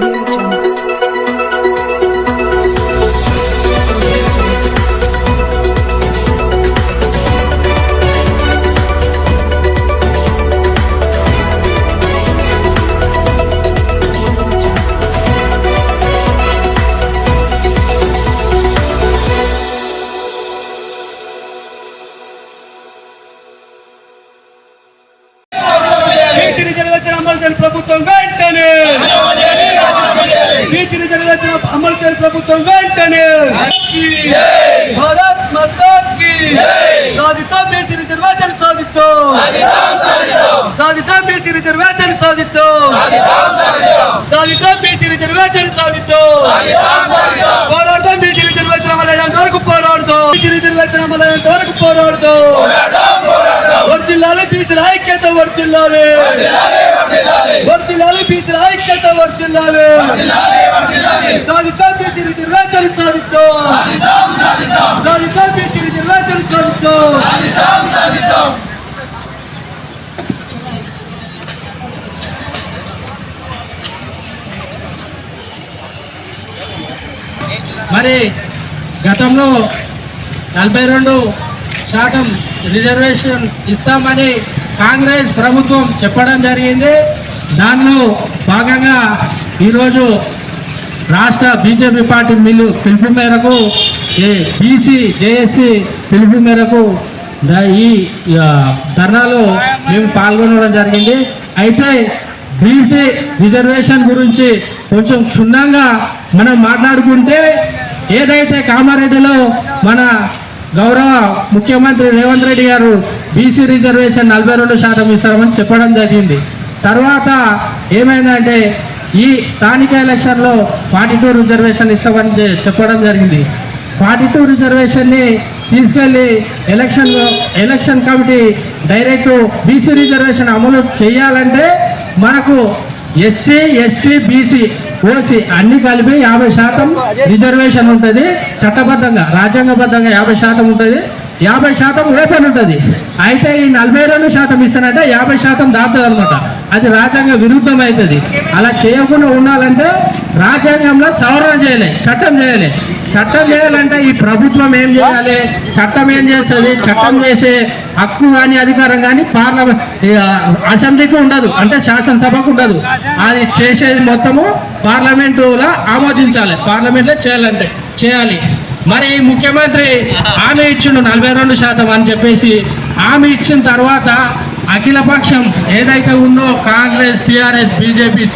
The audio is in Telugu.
morning. ప్రభుత్వం వెంటనే భారత్ మాతా కీ సాధిత బీసీ రిజర్వేషన్ సాధితో! సాధిత బీసీ రిజర్వేషన్ సాధితో! సాధిత బీసీ రిజర్వేషన్ సాధితో! పోరాడదాం బీసీ రిజర్వేషన్ అమలయ్యేంత వరకు పోరాడుతాం బీసీ రిజర్వేషన్ అమలయ్యేంత వరకు పోరాడుతాం వర్దిల్లాలి బీచ్ల ఐక్యత వర్దిల్లాలి! వర్దిల్లాలి బీచ్ల ఐక్యత వర్దిల్లాలి! సాధిద్దాం బీచ్ రిజర్వేషన్ సాధిద్దాం సాధిద్దాం బీచ్ రిజర్వేషన్ సాధిద్దాం మరి గతంలో నలభై రెండు శాతం రిజర్వేషన్ ఇస్తామని కాంగ్రెస్ ప్రభుత్వం చెప్పడం జరిగింది. దానిలో భాగంగా ఈరోజు రాష్ట్ర బీజేపీ పార్టీ మిల్లు పిలుపు మేరకు ఈ బీసీ జేఏసీ పిలుపు మేరకు ఈ ధర్నాలో మేము పాల్గొనడం జరిగింది. అయితే బీసీ రిజర్వేషన్ గురించి కొంచెం క్షుణ్ణంగా మనం మాట్లాడుకుంటే ఏదైతే కామారెడ్డిలో మన గౌరవ ముఖ్యమంత్రి రేవంత్ రెడ్డి గారు బీసీ రిజర్వేషన్ నలభై రెండు శాతం ఇస్తామని చెప్పడం జరిగింది. తర్వాత ఏమైందంటే ఈ స్థానిక ఎలక్షన్లో ఫార్టీ టూ రిజర్వేషన్ ఇస్తామని చెప్పడం జరిగింది. ఫార్టీ టూ రిజర్వేషన్ని తీసుకెళ్ళి election election committee direct BC reservation అమలు చేయాలంటే మనకు ఎస్సీ ఎస్టీ బీసీ ఓసీ అన్ని కలిపి యాభై శాతం రిజర్వేషన్ ఉంటుంది. చట్టబద్ధంగా రాజ్యాంగబద్ధంగా యాభై శాతం ఉంటుంది. యాభై శాతం ఓపెన్ ఉంటుంది. అయితే ఈ నలభై రెండు శాతం ఇస్తానంటే యాభై శాతం దాటుతుంది అనమాట. అది రాజ్యాంగ విరుద్ధం అవుతుంది అలా చేయకుండా ఉండాలంటే రాజ్యాంగంలో సవరణ చేయలే చట్టం చేయలే. చట్టం చేయాలంటే ఈ ప్రభుత్వం ఏం చేయాలి? చట్టం ఏం చేస్తుంది? చట్టం చేసే హక్కు కానీ అధికారం కానీ పార్లమెంట్ అసెంబ్లీకి ఉండదు. అంటే శాసనసభకు ఉండదు. అది చేసేది మొత్తము పార్లమెంటులో ఆమోదించాలి. పార్లమెంట్లో చేయాలంటే చేయాలి. మరి ముఖ్యమంత్రి హామీ ఇచ్చిండు నలభై రెండు శాతం అని చెప్పేసి హామీ ఇచ్చిన తర్వాత అఖిలపక్షం ఏదైతే ఉందో కాంగ్రెస్ టీఆర్ఎస్ బీజేపీ